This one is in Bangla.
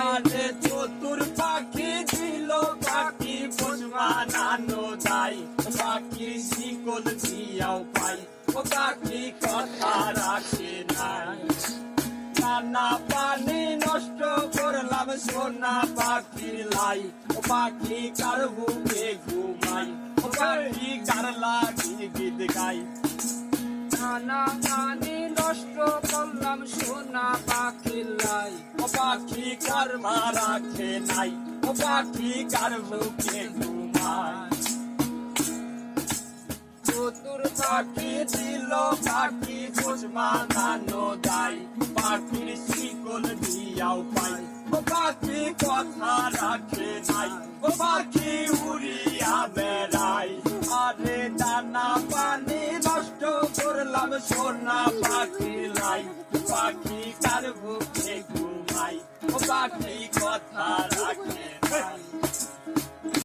আরে চতুর পাখি ছিল, পাখি পোষ মানানো যায় পাখি শিকল দিয়াও পাই, ও পাখি কথা রাখে নাই। নানা পানি নষ্ট করলাম সোনা পাখির লাই, ও পাখি কার বুকে ঘুমাই, ও পাখি কার লাগি গীত গাই। নানা পানি নষ্ট করলাম সোনা পাখির লাই ও পাখি কার মা রাখে নাই ও পাখি কার বুকে ঘুমাই চতুর পাখি দিল পাখি চশমা দানো দাই পাখির শিকল দিয়াও পাই ও পাখি কথা রাখে নাই, ও পাখি উড়িয়া বেড়াই আরে দানা পানি নাম সোনা পাখি লাই পাখি কার বুকে ঘুমাই? পাখি কথা রাখে